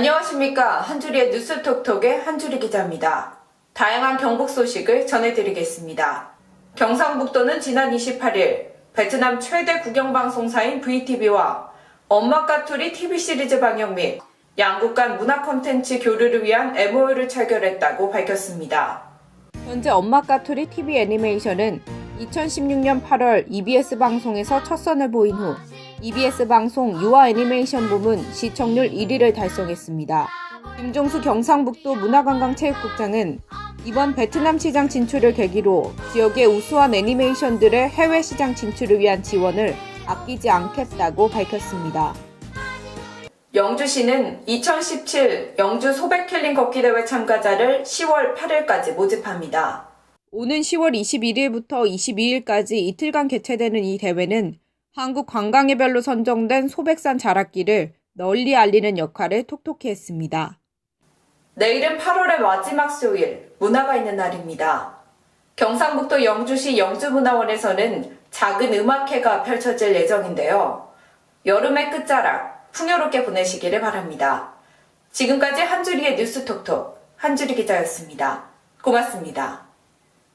안녕하십니까. 한주리의 뉴스톡톡의 한주리 기자입니다. 다양한 경북 소식을 전해드리겠습니다. 경상북도는 지난 28일 베트남 최대 국영방송사인 VTV와 엄마 까투리 TV 시리즈 방영 및 양국 간 문화 콘텐츠 교류를 위한 MOU를 체결했다고 밝혔습니다. 현재 엄마 까투리 TV 애니메이션은 2016년 8월 EBS 방송에서 첫 선을 보인 후 EBS 방송 유아 애니메이션 부문 시청률 1위를 달성했습니다. 김종수 경상북도 문화관광체육국장은 이번 베트남 시장 진출을 계기로 지역의 우수한 애니메이션들의 해외 시장 진출을 위한 지원을 아끼지 않겠다고 밝혔습니다. 영주시는 2017 영주 소백 킬링 걷기 대회 참가자를 10월 8일까지 모집합니다. 오는 10월 21일부터 22일까지 이틀간 개최되는 이 대회는 한국 관광예별로 선정된 소백산 자락길을 널리 알리는 역할을 톡톡히 했습니다. 내일은 8월의 마지막 수요일, 문화가 있는 날입니다. 경상북도 영주시 영주문화원에서는 작은 음악회가 펼쳐질 예정인데요. 여름의 끝자락, 풍요롭게 보내시기를 바랍니다. 지금까지 한주리의 뉴스톡톡, 한주리 기자였습니다. 고맙습니다.